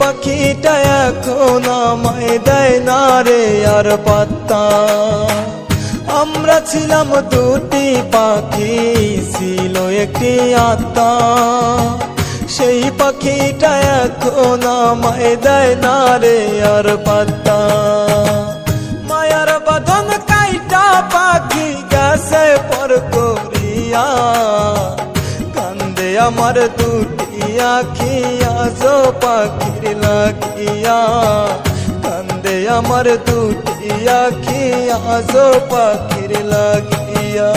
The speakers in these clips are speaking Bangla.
পাখিটা এখন আমায় দেয় না রে আর পাত্তা। আমরা ছিলাম দুটি পাখি, ছিল একটি আত্মা। সেই পাখিটা এখন আমায় দেয় না রে আর পাত্তা। মায়ার বাঁধন কাইটা পাখি গেছে পর করিয়া কান্দে আমার দুটি আখি আজো পাখির লাগিয়া কান্দে আমার দুটি আখিয়া আজো পাখির লাগিয়া।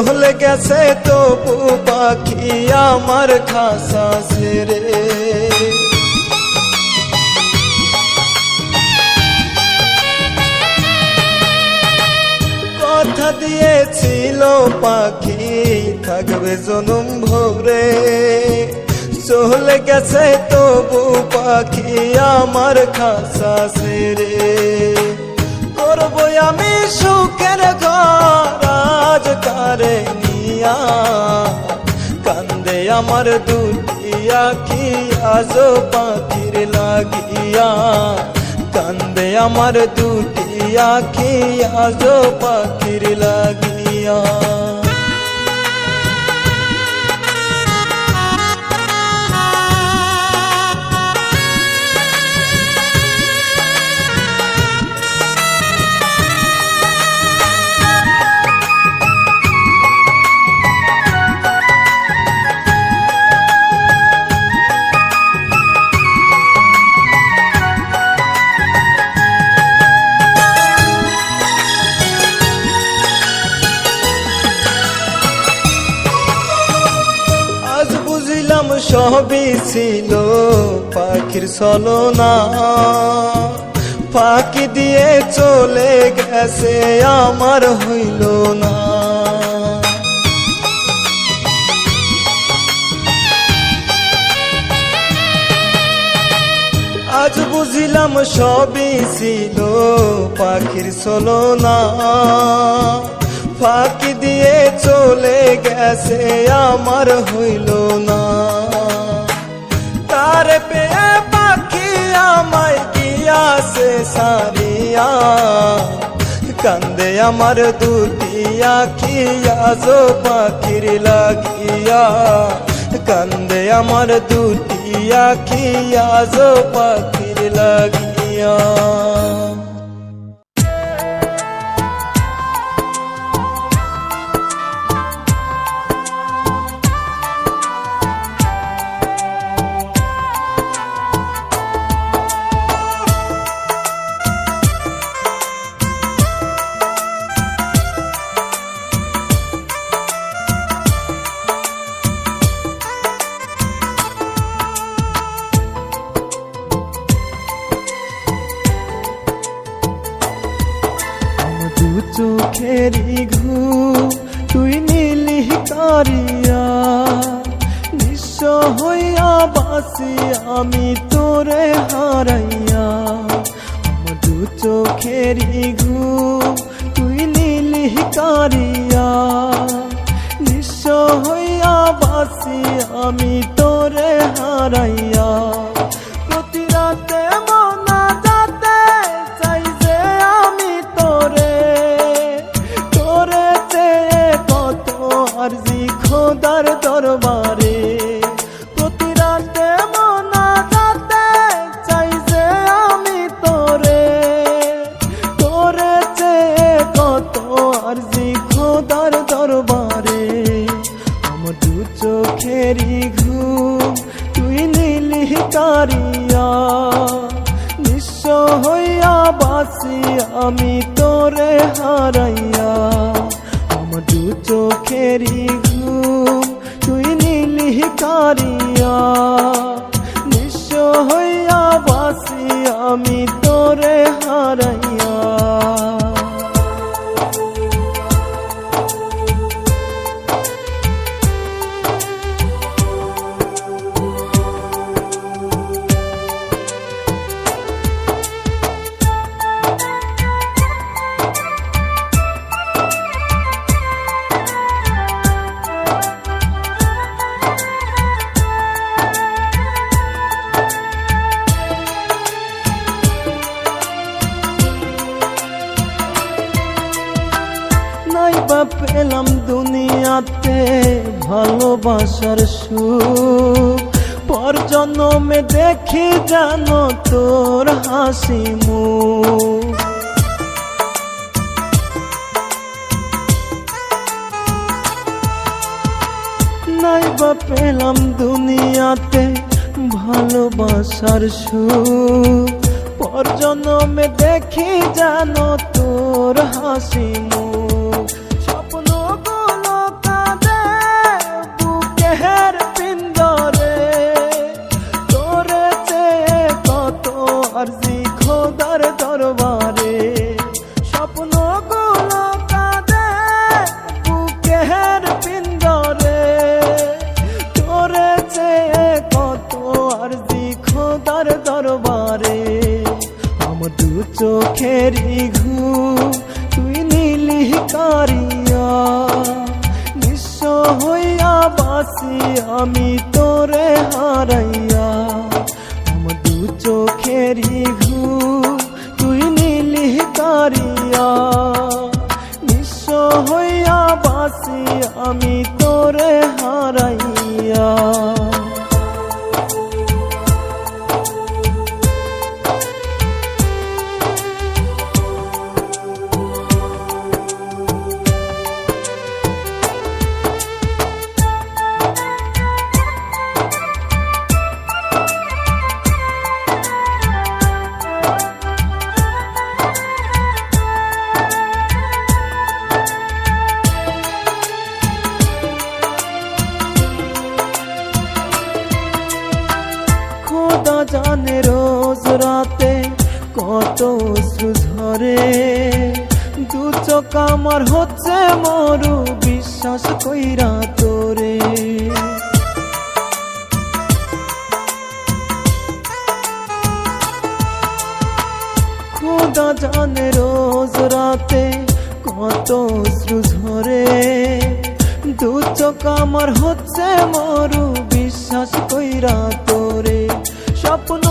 চলে গেছে তবু পাখি আমার খাসা ছেড়ে কথা দিয়েছিল পাখি থাকবে জনম ভরে চলে গেছে তবু পাখি আমার খাসা সেরে করব আমি সুখের ঘর কারে নিয়া কান্দে আমার দুটিয়া কি আজো পাখির লাগিয়া? কান্দে আমার দুটিয়া কি আজো পাখির লাগিয়া? সবই ছিল পাখির ছলনা। ফাঁকি দিয়ে চলে গেছে, আমার হইল না। আজ বুঝিলাম সবই ছিল পাখির ছলনা। ফাঁকি দিয়ে চলে গেছে, আমার হইল না। পেয়ে পাখি আমায় গিয়াছে সারিয়া কান্দে আমার দুটি আখি আজো পাখির লাগিয়া কান্দে আমার দুটি আখি আজো পাখির লাগিয়া সে মরু বিশ্বাস কইরা তোরে। স্বপ্ন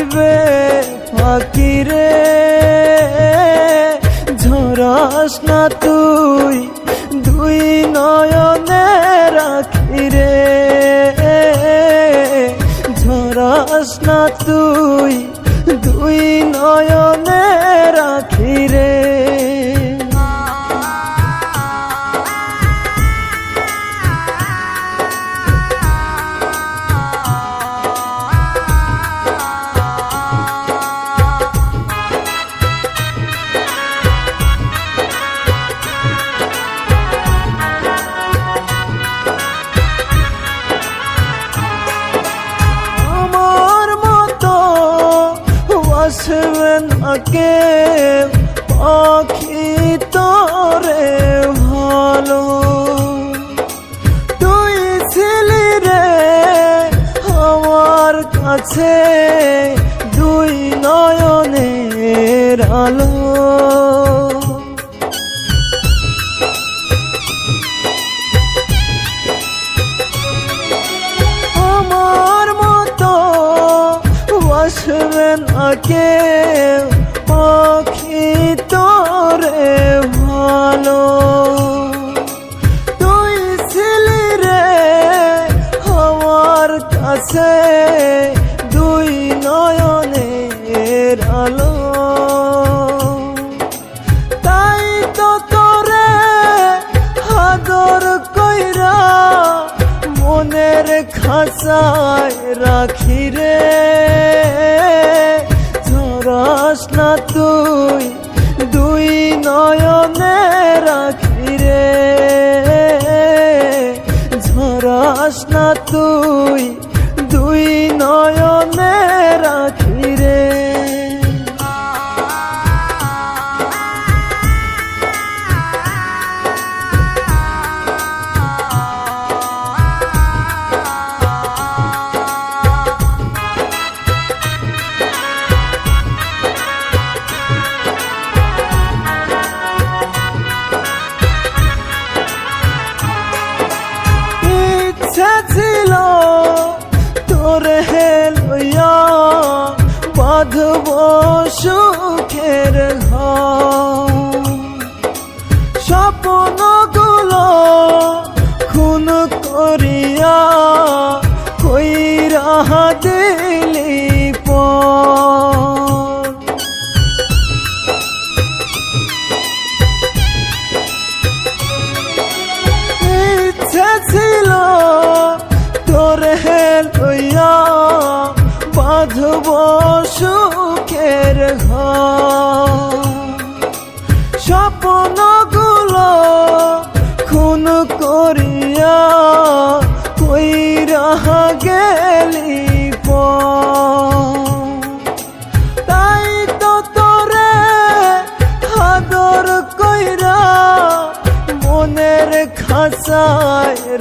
আসবে ফাকিরে। ঝরাস না তুই দুই নয়নে রাখিরে ঝরাস না তুই দুই নয়নে কে পাখি তোরে ভালো। তুই ছিলি রে আমার কাছে দুই নয়নের আলো। আমার মতো বসবে না কেউ খাঁচায় রাখি।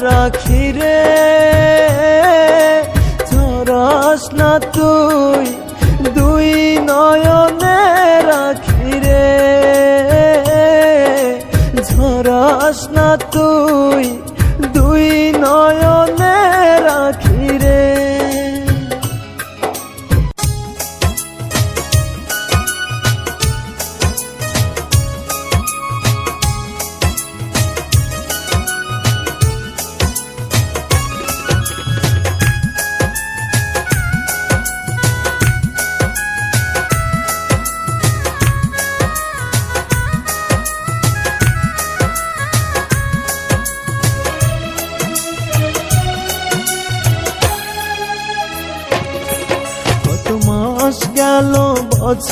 রাখি রে। ঝরাস না তুই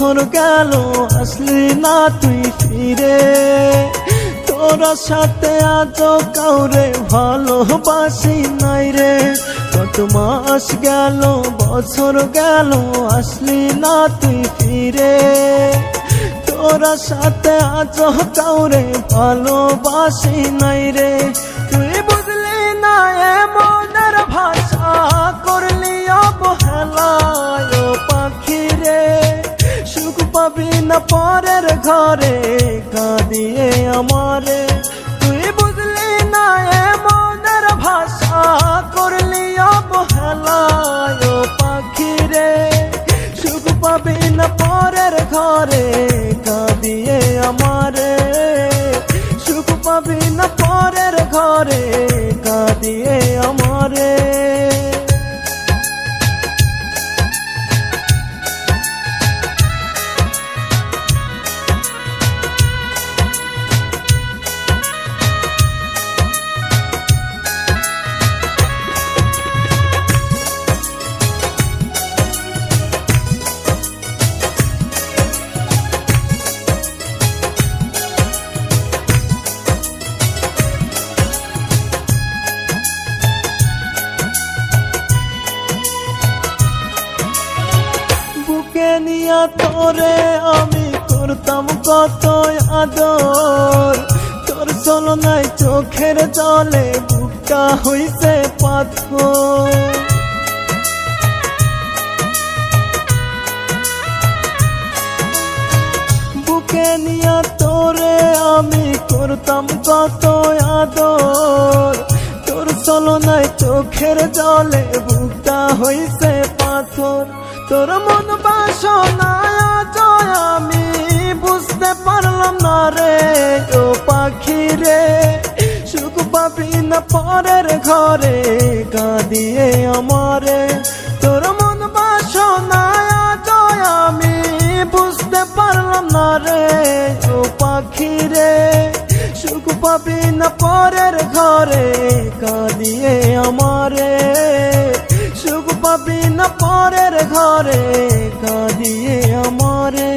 বছর গেল, আসলি না তুই ফিরে। তোর সাথে আজ কাউরে ভালোবাসি নাই রে। কত মাস গেল, বছর গেল, আসলি না তুই ফিরে। তোর সাথে আজ কাউরে ভালোবাসি নাই রে। তুই বুঝলি না এমনের ভাষা করলি অবহেলায়। না পরের ঘরে কাঁদিয়ে আমারে। তুই বুঝলি না এ মনের ভাষা, করলি অবহেলায় পাখি রে সুখ পাবি না পরের ঘরে কাঁদিয়ে আমারে। সুখ পাবি না পরের ঘরে কাঁদিয়ে আমারে। চোখের জলে বুকটা হইছে পাথর। বুকে নিয়া তোরে আমি করতাম কত আদর। তোর চলনায় চোখের জলে বুকটা হইছে পাথর। তোর মন বাসনায় জয় আমি বুঝতে পারলাম না রে ও পাখি রে। সুখ পাবি না পরের ঘরে, কাঁদিয়ে আমারে। তোর মন বাসনায় জয় আমি বুঝতে পারলাম না রে, ও পাখি রে। সুখ পাবি না পরের ঘরে, কাঁদিয়ে আমারে। সুখ পাবি না পরের ঘরে, কাঁদিয়ে আমারে।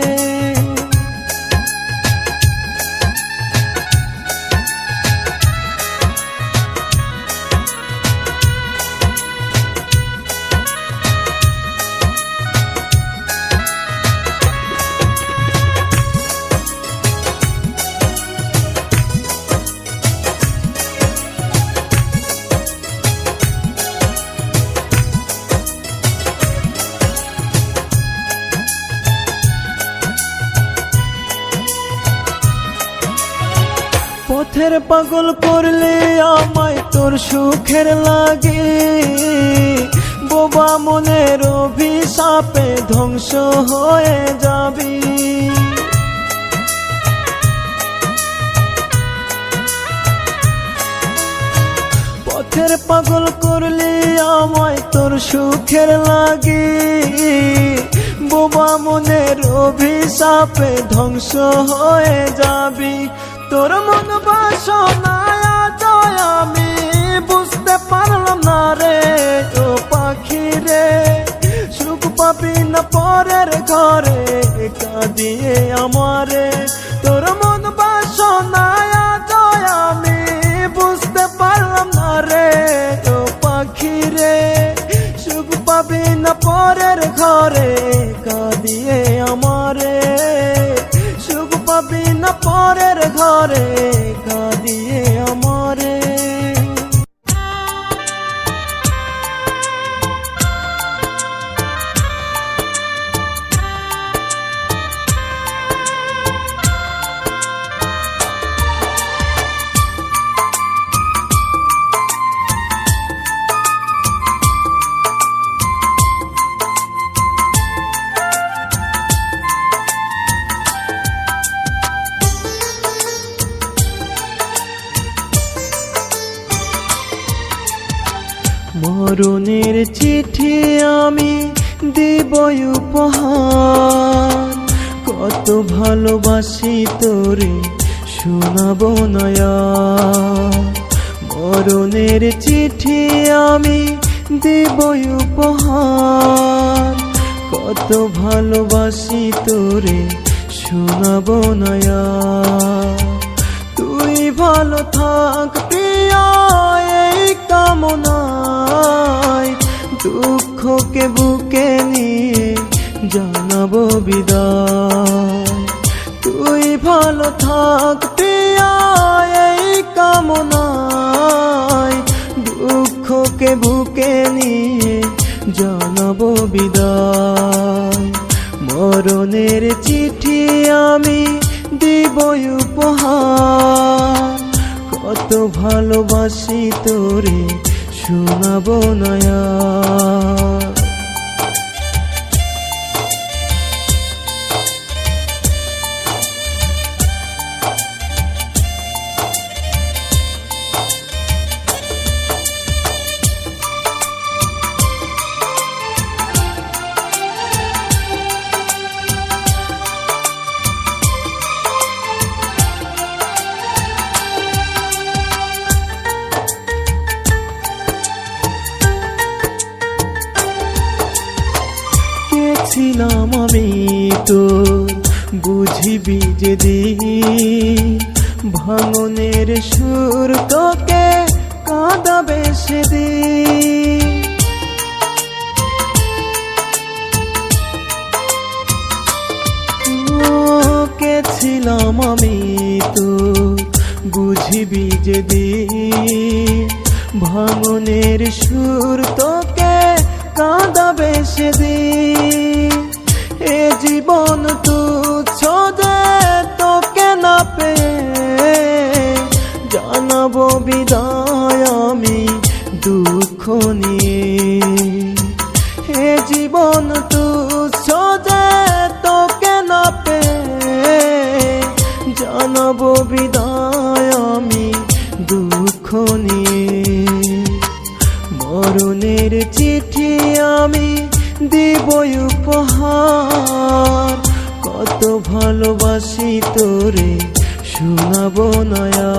পাগল করলে আমায় তোর সুখের লাগে। বোবা মনের অভিশাপে ধ্বংস হয়ে যাবি। পথের পাগল করলে আমায় তোর সুখের লাগে। বোবা মনের অভিশাপে ধ্বংস হয়ে যাবি। তোর মন বাসনা জয় আমি বুঝতে পারলাম না রে, ও পাখি রে। সুখ পাবি না পরের ঘরে কাঁদিয়ে আমারে। তোর মন বাসনায় জয় আমি বুঝতে পারলাম না রে, ও পাখি রে। সুখ পাবি না পরের ঘরে না পরের ঘরে কাঁদিয়ে মরণের চিঠি আমি দিব উপহার। কত ভালোবাসি তোরে, শোনাবো নয়া। মরণের চিঠি আমি দিব উপহার। কত ভালোবাসি তোরে, শোনাবো নয়া। তুই ভালো থাক কামনায় দুঃখকে বুকে নিয়ে জানাব বিদায়। তুই ভালো থাক এই কামনায় দুঃখকে বুকে নিয়ে জানাব বিদায়। মরণের চিঠি আমি দিব উপহার। কত ভালোবাসি তোরে শোনাবো নয়া। কত ভালোবাসি তোরে শোনাব নয়া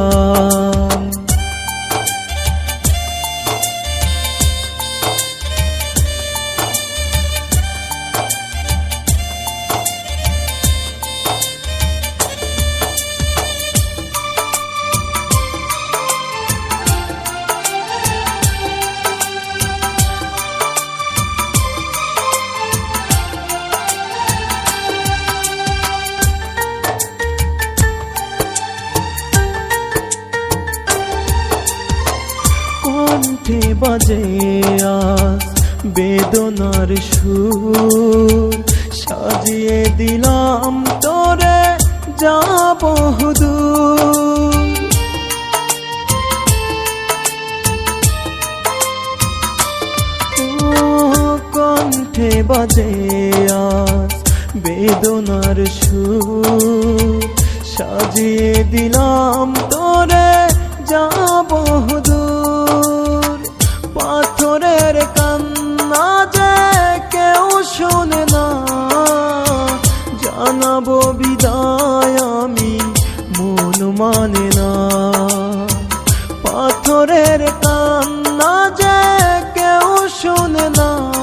বেদনার সুর সাজিয়ে দিলাম তোরে দূর ও কণ্ঠে বাজে আজ বেদনার সুর সাজিয়ে দিলাম তোরে, যাব দূর শোনে না। জানাব বিদায় আমি, মন মানে না। পাথরের কান্না যে কেউ শোনে না।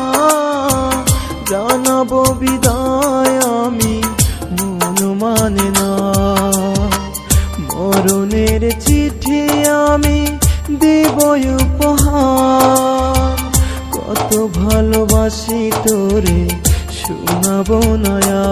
জানাব বিদায় আমি, মন মানে না। মরণের চিঠি আমি দিব উপহার। কত ভালোবাসি তোরে শোনাবো নয়া।